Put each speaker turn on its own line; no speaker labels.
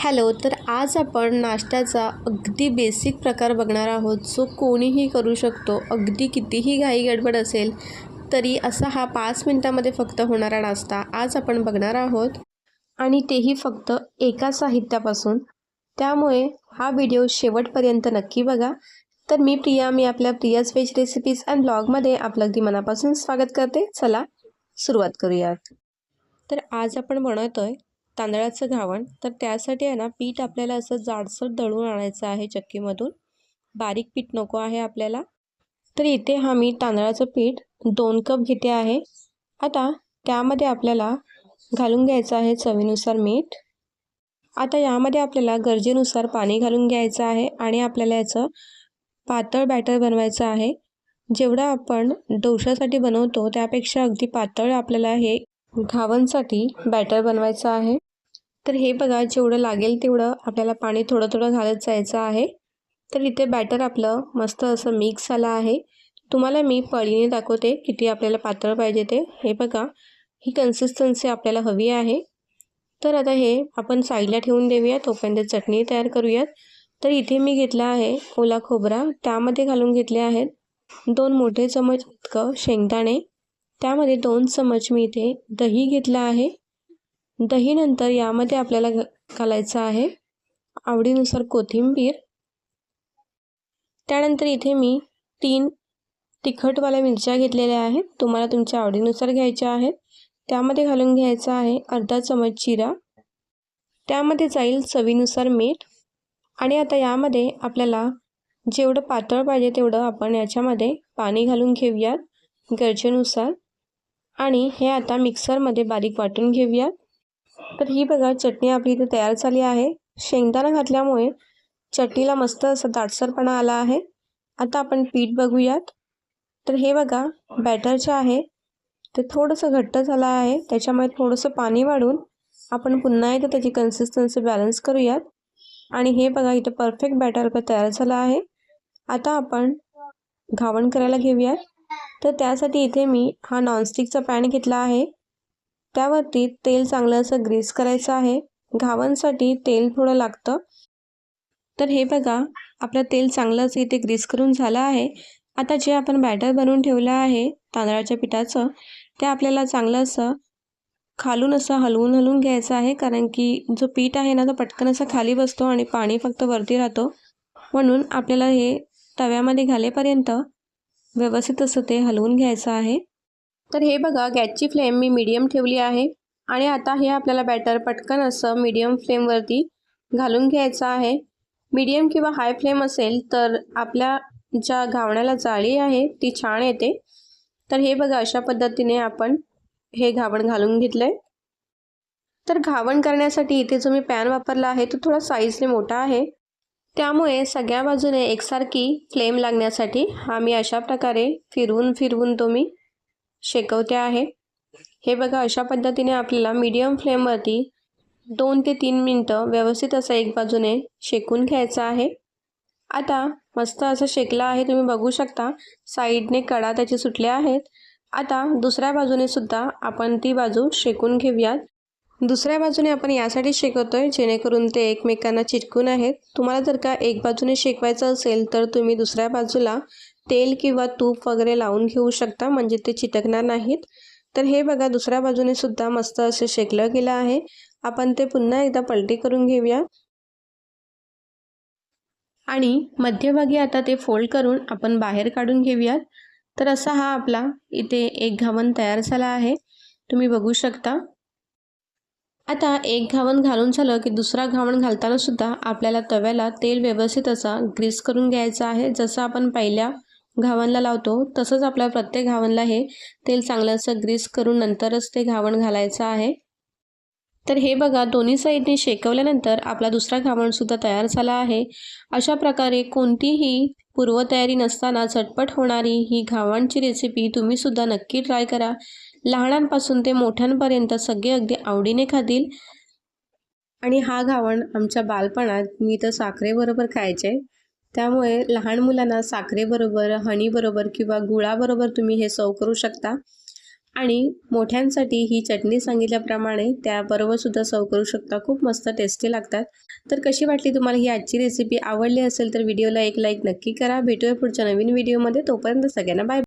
Hello तर आज आपण नाश्त्याचा अगदी बेसिक प्रकार बघणार आहोत. जो कोणीही करू शकतो अगदी कितीही घाई गडबड असेल तरी असा हा पाच मिनटामध्ये फक्त होणारा नाश्ता आज आपण बघणार आहोत. आणि तेही फक्त एका साहित्यापासून. त्यामुळे हा व्हिडिओ शेवटपर्यंत नक्की बघा. तर मी प्रिया मी आपल्या प्रियाज व्हेज रेसिपीज अँड ब्लॉगमध्ये आपलं अगदी मनापासून स्वागत करते. चला सुरुवात करूयात. तर आज आपण बनवतो आहे तांदळाचं घावण तर त्यासाठी आहे ना पीठ आपल्याला असं जाडसर दळून आणायचं आहे चक्कीमधून. बारीक पीठ नको आहे आपल्याला. तर इथे हा मी तांदळाचं पीठ दोन कप घेते आहे. आता त्यामध्ये आपल्याला घालून घ्यायचं आहे चवीनुसार मीठ. आता यामध्ये आपल्याला गरजेनुसार पाणी घालून घ्यायचं आहे आणि आपल्याला याचं पातळ बॅटर बनवायचं आहे. जेवढं आपण डोशासाठी बनवतो त्यापेक्षा अगदी पातळ आपल्याला हे घावणसाठी बॅटर बनवायचं आहे. तर हे बघा जेवढं लागेल तेवढं आपल्याला पाणी थोडं थोडं घालत जायचं आहे. तर इथे बॅटर आपलं मस्त असं मिक्स झालं आहे. तुम्हाला मी पळीने दाखवते किती आपल्याला पातळ पाहिजे ते. हे बघा ही कन्सिस्टन्सी आपल्याला हवी आहे. तर आता हे आपण साईडला ठेवून देऊया तोपर्यंत चटणी तयार करूयात. तर इथे मी घेतला आहे ओला खोबरा त्यामध्ये घालून घेतले आहेत दोन मोठे चमच इतकं शेंगदाणे. त्यामध्ये दोन चमच मी इथे दही घेतलं आहे. दहीनंतर यामध्ये आपल्याला घालायचं आहे आवडीनुसार कोथिंबीर. त्यानंतर इथे मी तीन तिखटवाल्या मिरच्या घेतलेल्या आहेत. तुम्हाला तुमच्या आवडीनुसार घ्यायच्या आहेत. त्यामध्ये घालून घ्यायचा आहे अर्धा चमच जिरा. त्यामध्ये जाईल चवीनुसार मीठ. आणि आता यामध्ये आपल्याला जेवढं पातळ पाहिजे तेवढं आपण याच्यामध्ये पाणी घालून घेऊयात गरजेनुसार. आणि हे आता मिक्सरमध्ये बारीक वाटून घेऊयात. तर ही बघा चटणी आपली इथे तयार झाली आहे. शेंगदाणा घातल्यामुळे चटणीला मस्त असा दाटसरपणा आला आहे. आता आपण पीठ बघूयात. तर हे बघा बॅटर जे आहे ते थोडंसं घट्ट झालं आहे. त्याच्यामुळे थोडंसं पाणी वाढून आपण पुन्हा एकदा त्याची कन्सिस्टन्सी बॅलन्स करूयात. आणि हे बघा इथं परफेक्ट बॅटर आपलं तयार झालं आहे. आता आपण घावण करायला घेऊयात. तर त्यासाठी इथे मी हा नॉनस्टिकचा पॅन घेतला आहे. त्यावरती तेल चांगलं असं ग्रीस करायचं आहे. घावांसाठी तेल थोडं लागतं. तर हे बघा आपलं तेल चांगलं असं इथे ग्रीस करून झालं आहे. आता जे आपण बॅटर बनवून ठेवलं आहे तांदळाच्या पिठाचं ते आपल्याला चांगलं असं खालून असं हलवून हलवून घ्यायचं आहे. कारण की जो पीठ आहे ना तो पटकन असा खाली बसतो आणि पाणी फक्त वरती राहतो. म्हणून आपल्याला हे तव्यामध्ये घालेपर्यंत व्यवस्थित असं ते हलवून घ्यायचं आहे. तर हे बघा गॅसची फ्लेम मी मीडियम ठेवली आहे. आणि आता हे आपल्याला बॅटर पटकन असं मीडियम फ्लेमवरती घालून घ्यायचं आहे. मीडियम किंवा हाय फ्लेम असेल तर आपल्या ज्या घावण्याला जाळी आहे ती छान येते. तर हे बघा अशा पद्धतीने आपण हे घावण घालून घेतलं आहे तर घावण करण्यासाठी इथे जो मी पॅन वापरला आहे तो थोडा साईजने मोठा आहे. त्यामुळे सगळ्या बाजूने एकसारखी फ्लेम लागण्यासाठी हा मी अशा प्रकारे फिरवून फिरवून तो मी शेकवते आहे. हे बघा अशा पद्धतीने आपल्याला मीडियम फ्लेमवरती दोन ते तीन मिनटं व्यवस्थित असं एक बाजूने शेकून घ्यायचं आहे. आता मस्त असं शेकलं आहे तुम्ही बघू शकता. साईडने कडा त्याचे सुटले आहेत. आता दुसऱ्या बाजूने सुद्धा आपण ती बाजू शेकून घेऊयात. दुसऱ्या बाजूने आपण यासाठी शेकवतो आहे जेणेकरून ते एकमेकांना चिटकून आहेत. तुम्हाला जर का एक बाजूने शेकवायचं असेल तर तुम्ही दुसऱ्या बाजूला तेल किंवा तूप वगैरे लावून घेऊ शकता म्हणजे ते चिटकणार नाहीत. तर हे बघा दुसऱ्या बाजूने सुद्धा मस्त असे शेकलं गेलं आहे. आपण ते पुन्हा एकदा पलटी करून घेऊया. आणि मध्यभागी आता ते फोल्ड करून आपण बाहेर काढून घेऊयात. तर असा हा आपला इथे एक घावन तयार झाला आहे. तुम्ही बघू शकता. आता एक घावण घालून झालं की दुसरा घावण घालताना सुद्धा आपल्याला तव्याला तेल व्यवस्थित असा ग्रीस करून घ्यायचा आहे. जसं आपण पहिल्या घावणला लावतो तसंच आपल्या प्रत्येक घावणला हे तेल चांगलं असं ग्रीस करून नंतरच ते घावण घालायचं आहे. तर हे बघा दोन्ही साईडने शेकवल्यानंतर आपला दुसरा घावणसुद्धा तयार झाला आहे. अशा प्रकारे कोणतीही पूर्वतयारी नसताना झटपट होणारी ही घावणची रेसिपी तुम्हीसुद्धा नक्की ट्राय करा. लहानांपासून ते मोठ्यांपर्यंत सगळे अगदी आवडीने खातील. आणि हा घावण आमच्या बालपणात मी तर साखरेबरोबर खायचे. त्यामुळे लहान मुलांना साखरेबरोबर हनीबरोबर किंवा गुळाबरोबर तुम्ही हे सर्व करू शकता. आणि मोठ्यांसाठी ही चटणी सांगितल्याप्रमाणे त्याबरोबरसुद्धा सर्व करू शकता. खूप मस्त टेस्टी लागतात. तर कशी वाटली तुम्हाला ही आजची रेसिपी आवडली असेल तर व्हिडिओला एक लाईक नक्की करा. भेटूया पुढच्या नवीन व्हिडिओमध्ये तोपर्यंत सगळ्यांना बाय